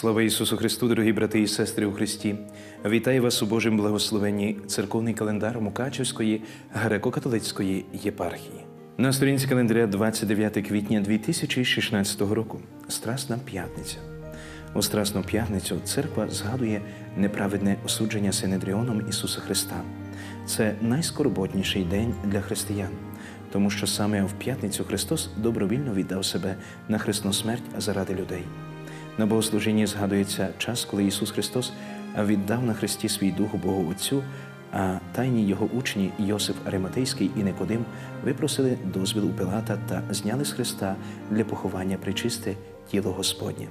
Слава Ісусу Христу, дорогі брати і сестри у Христі! Вітаю вас у Божому благословенні церковний календар Мукачевської греко-католицької єпархії. На сторінці календаря 29 квітня 2016 року Страсна п'ятниця. У Страсну п'ятницю церква згадує неправедне осудження Синедріоном Ісуса Христа. Це найскорботніший день для християн, тому що саме в п'ятницю Христос добровільно віддав себе на хресну смерть заради людей. На богослужінні згадується час, коли Ісус Христос віддав на хресті свій дух Богу Отцю, а тайні його учні Йосип Ариматейський і Никодим випросили дозвіл у Пилата та зняли з хреста для поховання причисте тіло Господнє.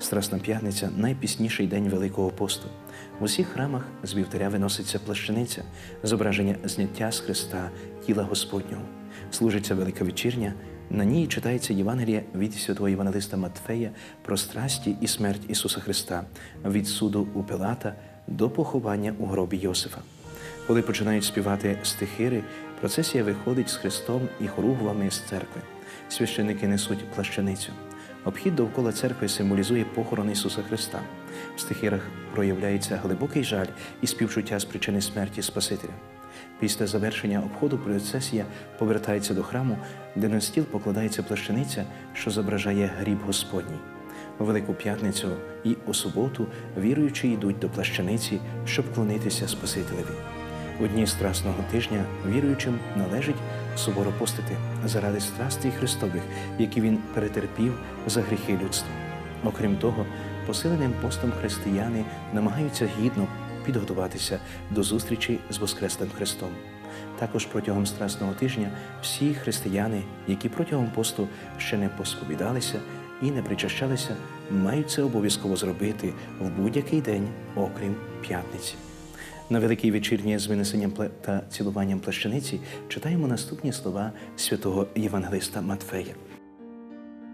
Страсна п'ятниця найпісніший день Великого посту. В усіх храмах з вівтаря виноситься плащаниця, зображення зняття з хреста тіла Господнього. Служиться велика вечірня. На ній читається Євангеліє від святого Євангелиста Матфея про страсті і смерть Ісуса Христа від суду у Пилата до поховання у гробі Йосифа. Коли починають співати стихири, процесія виходить з Христом і хоругвами з церкви. Священники несуть плащаницю. Обхід довкола церкви символізує похорон Ісуса Христа. В стихирах проявляється глибокий жаль і співчуття з причини смерті Спасителя. Після завершення обходу процесія повертається до храму, де на стіл покладається плащаниця, що зображає гріб Господній. У Велику п'ятницю і у суботу віруючі йдуть до плащаниці, щоб вклонитися Спасителеві. У дні Страсного тижня віруючим належить суворо постити заради страстей Христових, які він перетерпів за гріхи людства. Окрім того, посиленим постом християни намагаються гідно підготуватися до зустрічі з Воскреслим Христом. Також протягом Страсного тижня всі християни, які протягом посту ще не посповідалися і не причащалися, мають це обов'язково зробити в будь-який день, окрім п'ятниці. На великій вечірні з винесенням та цілуванням плащаниці читаємо наступні слова святого Євангелиста Матфея.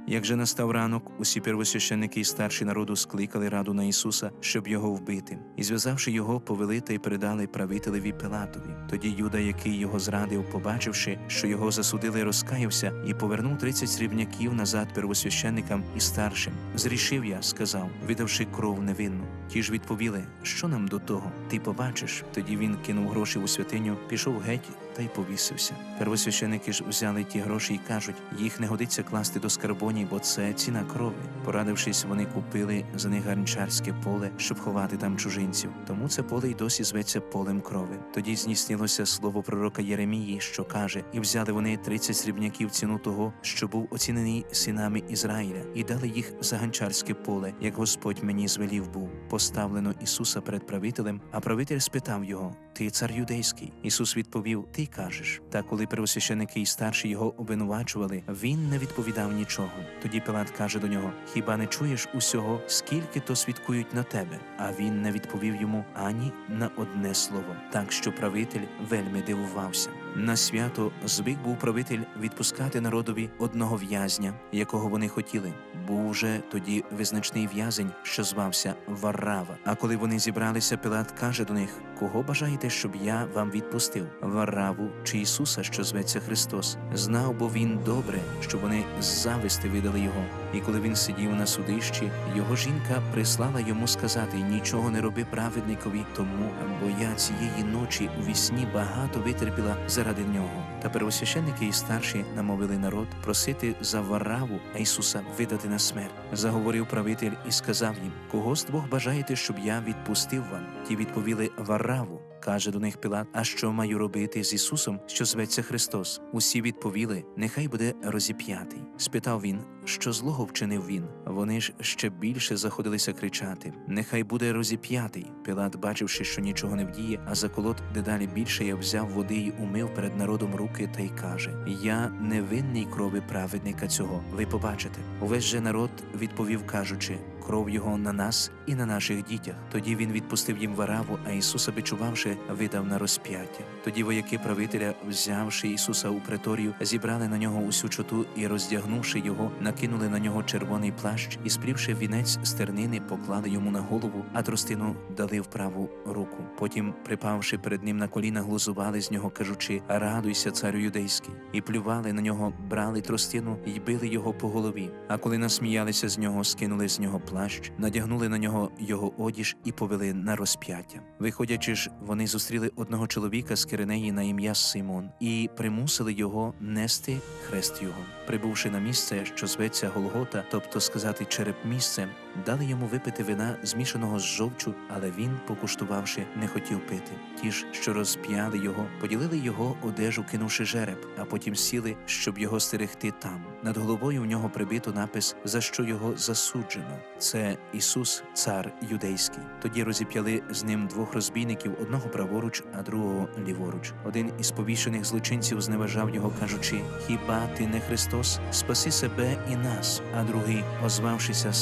Як же настав ранок, усі первосвященники і старші народу скликали раду на Ісуса, щоб його вбити, і зв'язавши його, повели та й передали правителеві Пилатові. Тоді Юда, який його зрадив, побачивши, що його засудили, розкаявся і повернув тридцять срібняків назад первосвященникам і старшим. Зрішив я, сказав, видавши кров невинну. Ті ж відповіли, що нам до того? Ти побачиш. Тоді він кинув гроші у святиню, пішов геть та й повісився. Первосвященики ж взяли ті гроші і кажуть, їх не годиться класти до скарбоні, бо це ціна крові. Порадившись, вони купили за них гарнчарське поле, щоб ховати там чужинців. Тому це поле й досі зветься полем крови. Тоді здійснилося слово пророка Єремії, що каже: І взяли вони тридцять срібняків ціну того, що був оцінений синами Ізраїля, і дали їх за ганчарське поле, як Господь мені звелів був. Поставлено Ісуса перед правителем, а правитель спитав його: Ти цар юдейський? Ісус відповів: Ти кажеш. Та коли первосвященики і старші його обвинувачували, він не відповідав нічого. Тоді Пилат каже до нього: Хіба не чуєш усього, скільки то свідкують на тебе? А він не відповів йому ані на одне слово. Так що правитель вельми дивувався. На свято звик був правитель відпускати народові одного в'язня, якого вони хотіли. Був же тоді визначний в'язень, що звався Варрава. А коли вони зібралися, Пилат каже до них: Кого бажаєте, щоб я вам відпустив? Варраву чи Ісуса, що зветься Христос? Знав, бо він добре, що вони з зависти видали його. І коли він сидів на судищі, його жінка прислала йому сказати: нічого не роби праведникові, тому бо я цієї ночі у вісні багато витерпіла заради нього. Та первосвященники і старші намовили народ просити за Вараву, а Ісуса видати на смерть. Заговорив правитель і сказав їм: Кого з двох бажаєте, щоб я відпустив вам? Ті відповіли Вараву. Каже до них Пилат, а що маю робити з Ісусом, що зветься Христос? Усі відповіли, нехай буде розіп'ятий. Спитав він, що злого вчинив він. Вони ж ще більше заходилися кричати: Нехай буде розіп'ятий. Пилат, бачивши, що нічого не вдіє, а заколот дедалі більше я взяв води й умив перед народом руки та й каже: Я невинний крови праведника цього. Ви побачите. Увесь же народ відповів, кажучи. Кров його на нас і на наших дітях. Тоді він відпустив їм вараву, а Ісуса, бичувавши, видав на розп'яття. Тоді вояки правителя, взявши Ісуса у преторію, зібрали на нього усю чоту і, роздягнувши його, накинули на нього червоний плащ і, сплівши вінець з стернини, поклали йому на голову, а тростину дали в праву руку. Потім, припавши перед ним на коліна, глузували з нього, кажучи: Радуйся, царю юдейський, і плювали на нього, брали тростину і били його по голові. А коли насміялися з нього, скинули з нього плащ плащ, надягнули на нього його одіж і повели на розп'яття. Виходячи ж, вони зустріли одного чоловіка з Киринеї на ім'я Симон і примусили його нести хрест його. Прибувши на місце, що зветься Голгота, тобто сказати череп місце, дали йому випити вина, змішаного з жовчу, але він, покуштувавши, не хотів пити. Ті ж, що розп'яли його, поділили його одежу, кинувши жереб, а потім сіли, щоб його стерегти там. Над головою в нього прибито напис, за що його засуджено. Це Ісус, цар юдейський. Тоді розіп'яли з ним двох розбійників, одного праворуч, а другого ліворуч. Один із повішених злочинців зневажав його, кажучи: Хіба ти не Христос? Спаси себе і нас. А другий, озвавшися,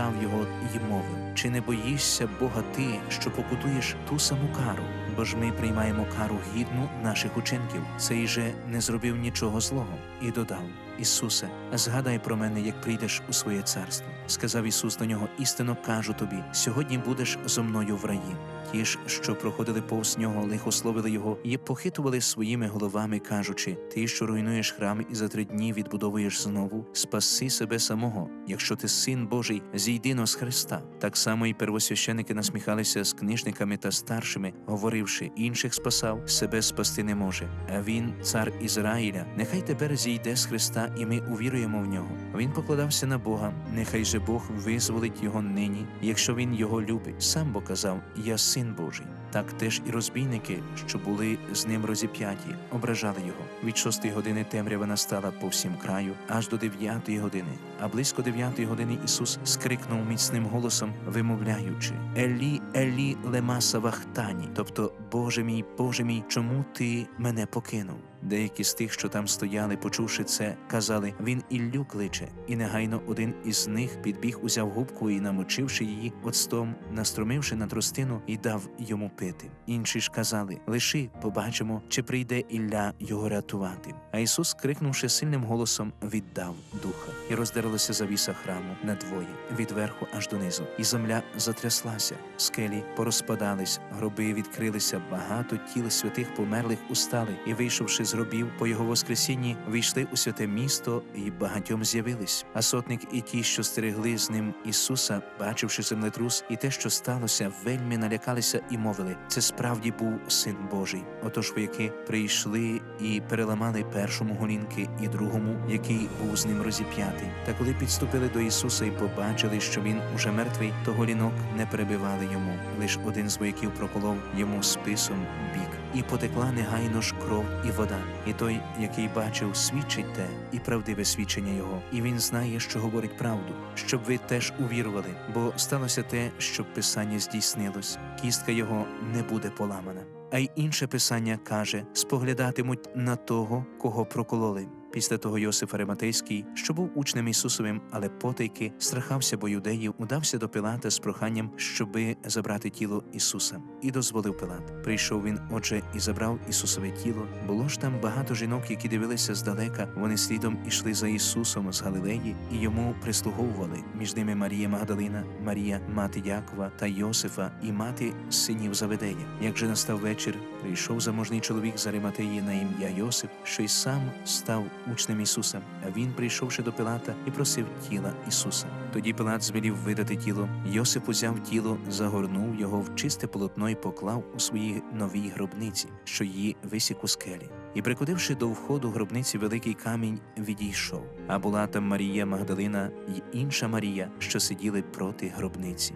скартав його й мовив: Чи не боїшся Бога ти, що покутуєш ту саму кару? Бо ж ми приймаємо кару гідну наших учинків. Цей же не зробив нічого злого. І додав: Ісусе, згадай про мене, як прийдеш у своє царство. Сказав Ісус до нього: істинно кажу тобі: сьогодні будеш зо мною в раї. Ті ж, що проходили повз нього, лихословили його і похитували своїми головами, кажучи: Ти, що руйнуєш храм і за три дні відбудовуєш знову, спаси себе самого. Якщо ти син Божий, зійди но з Христа. Так само і первосвященики насміхалися з книжниками та старшими, говоривши: інших спасав, себе спасти не може. А він, цар Ізраїля, нехай тепер зійде з Христа, і ми увіруємо в нього. Він покладався на Бога, нехай же Бог визволить його нині, якщо він його любить. Сам бо казав: Я син Божий. Так теж і розбійники, що були з ним розіп'яті, ображали його. Від шостої години темрява настала по всім краю, аж до дев'ятої години. А близько дев'ятої години Ісус скрикнув міцним голосом, вимовляючи: Елі, Елі, лема савахтані, тобто Боже мій, Боже мій, чому ти мене покинув? Деякі з тих, що там стояли, почувши це, казали: Він Іллю кличе. І негайно один із них підбіг, узяв губку і, намочивши її оцтом, настромивши на тростину, і дав йому пити. Інші ж казали: Лиши, побачимо, чи прийде Ілля його рятувати. А Ісус, крикнувши сильним голосом, віддав духа, і роздерлася завіса храму надвоє, від верху аж донизу, і земля затряслася, скелі порозпадались, гроби відкрилися, багато тіл святих померлих устали, і, вийшовши з гробів по його воскресінні, війшли у святе місто і багатьом з'явились. А сотник і ті, що стерегли з ним Ісуса, бачивши землетрус і те, що сталося, вельми налякалися і мовили: це справді був син Божий. Отож вояки прийшли і переламали першому голінки і другому, який був з ним розіп'ятий. Та коли підступили до Ісуса і побачили, що він уже мертвий, то голінок не перебивали йому. Лиш один з вояків проколов йому списом бік, і потекла негайно ж кров і вода. І той, який бачив, свідчить те, і правдиве свідчення його. І він знає, що говорить правду, щоб ви теж увірували, бо сталося те, щоб писання здійснилось. Кістка його не буде поламана. А й інше писання каже: споглядатимуть на того, кого прокололи. Після того Йосиф Ариматейський, що був учнем Ісусовим, але потайки страхався бо юдеїв, удався до Пилата з проханням, щоби забрати тіло Ісуса, і дозволив Пилат. Прийшов він, отже, і забрав Ісусове тіло. Було ж там багато жінок, які дивилися здалека. Вони слідом ішли за Ісусом з Галилеї і йому прислуговували. Між ними Марія Магдалина, Марія, мати Якова та Йосифа і мати синів Заведея. Як же настав вечір, прийшов заможний чоловік з Ариматеї на ім'я Йосип, що й сам став учнем Ісуса. А він, прийшовши до Пилата, і просив тіла Ісуса. Тоді Пилат звелів видати тіло. Йосип узяв тіло, загорнув його в чисте полотно і поклав у своїй новій гробниці, що її висік у скелі. І, прикотивши до входу гробниці великий камінь, відійшов. А була там Марія Магдалина й інша Марія, що сиділи проти гробниці.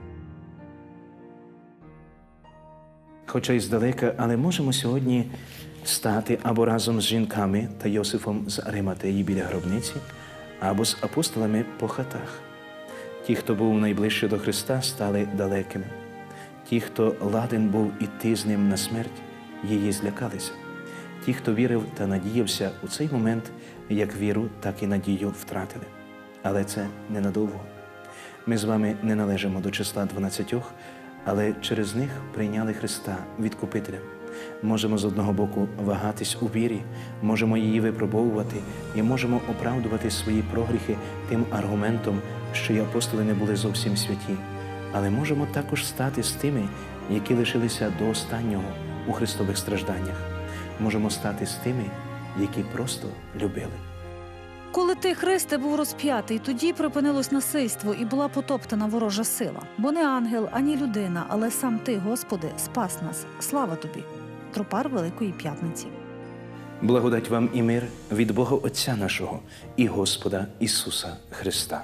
Хоча й здалека, але можемо сьогодні стати або разом з жінками та Йосифом з Ариматеї біля гробниці, або з апостолами по хатах. Ті, хто був найближче до Христа, стали далекими. Ті, хто ладен був іти з ним на смерть, її злякалися. Ті, хто вірив та надіявся у цей момент, як віру, так і надію втратили. Але це ненадовго. Ми з вами не належимо до числа дванадцятьох, але через них прийняли Христа Відкупителя. Можемо з одного боку вагатись у вірі, можемо її випробовувати і можемо оправдувати свої прогріхи тим аргументом, що й апостоли не були зовсім святі. Але можемо також стати з тими, які лишилися до останнього у Христових стражданнях. Можемо стати з тими, які просто любили. Коли ти, Христе, був розп'ятий, тоді припинилось насильство і була потоптана ворожа сила. Бо не ангел, ані людина, але сам ти, Господи, спас нас. Слава тобі. Тропар Великої П'ятниці. Благодать вам і мир від Бога Отця нашого і Господа Ісуса Христа.